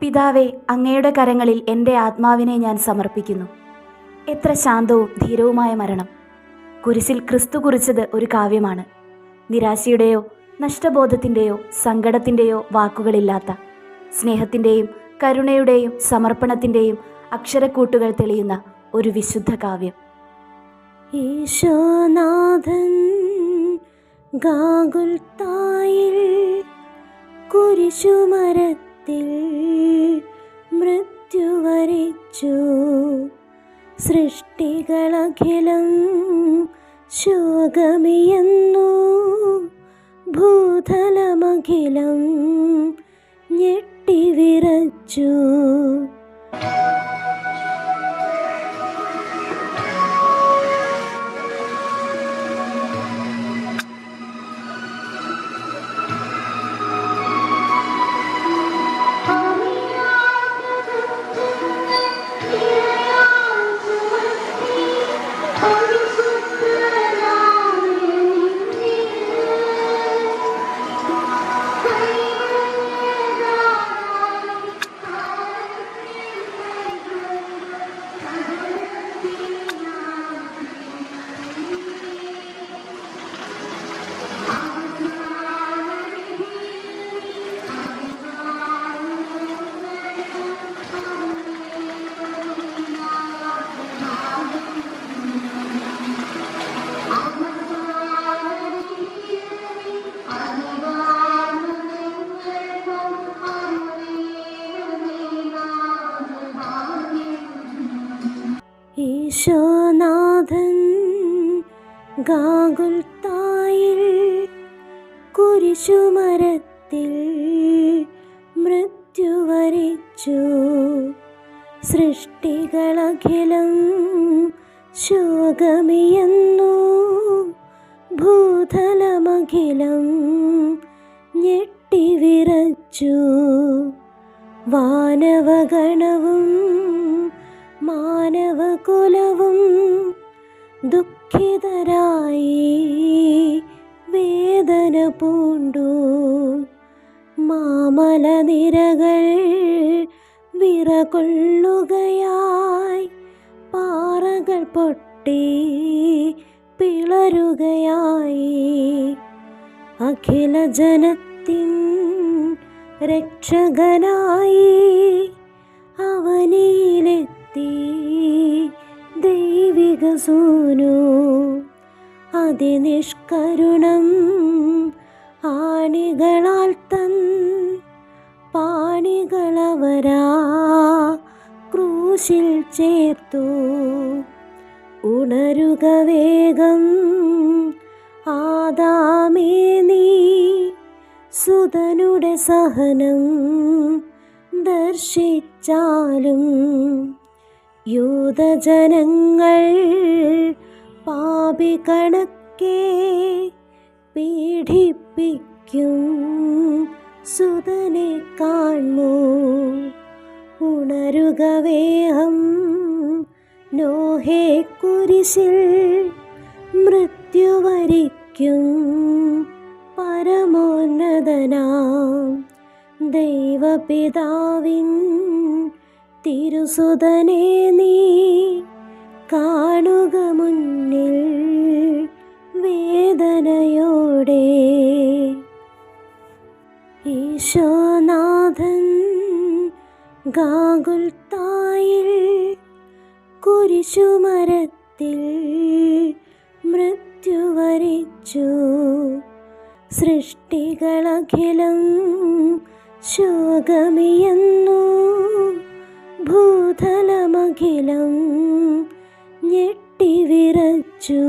പിതാവേ അങ്ങയുടെ കരങ്ങളിൽ എന്റെ ആത്മാവിനെ ഞാൻ സമർപ്പിക്കുന്നു. എത്ര ശാന്തവും ധീരവുമായ മരണം. കുരിശിൽ ക്രിസ്തു കുറിച്ചത് ഒരു കാവ്യമാണ്. നിരാശയുടെയോ നഷ്ടബോധത്തിന്റെയോ സങ്കടത്തിന്റെയോ വാക്കുകളില്ലാത്ത സ്നേഹത്തിന്റെയും കരുണയുടെയും സമർപ്പണത്തിന്റെയും അക്ഷരക്കൂട്ടുകൾ തെളിയുന്ന ഒരു വിശുദ്ധ കാവ്യം. ഈശോനാഥൻ ഗാഗുൽത്തായിൽ കുരിശുമരത്തിൽ മൃത്യു വരിച്ചു സൃഷ്ടികളഖിലം ശോകമിയെന്നു. ഭൂതലമഖിലം ഞെട്ടിവിറച്ചു. ഗാഗുൽത്തായിൽ കുരിശുമരത്തിൽ മൃത്യുവരിച്ചു സൃഷ്ടികളഖിലം ശോകമിയന്നു ഭൂതലമഖിലം ഞെട്ടിവിറച്ചു. വാനവഗണവും മാനവകുലവും ദുഃഖിതരായി വേദന പൂണ്ടു. മാമല നിരകൾ വിറകൊള്ളുകയായി പാറകൾ പൊട്ടി പിളരുകയായി. അഖില ജനത്തിൻ രക്ഷകനായി അവനിലെത്തി ദൈവിക സൂനു അതിനിഷ്കരുണം ആണികളാൽ തൻ പാണികളവരാ ക്രൂശിൽ ചേർത്തു. ഉണരുക വേഗം ആദാമേ നീ സുതനുടെ സഹനം ദർശിച്ചാലും യൂതജനങ്ങൾ പാപി കണക്കെ പീഡിപ്പിക്കും സുതനെ കാണു. ഉണരുക വേഹം നോഹേ കുരിശിൽ മൃത്യുവരിക്കും പരമോന്നതനാം. ദൈവപിതാവിൻ തിരുസുതനെ നീ കാണുക മുന്നിൽ വേദനയോടെ. ഈശോനാഥൻ ഗാഗുൽത്തായിൽ കുരിശുമരത്തിൽ മൃത്യു വരിച്ചു സൃഷ്ടികളഖിലം ശോകമിയെന്നു. ഭൂതലമഖിലം ഞെട്ടിവിറച്ചു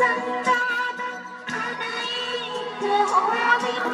Sunday, I'm a little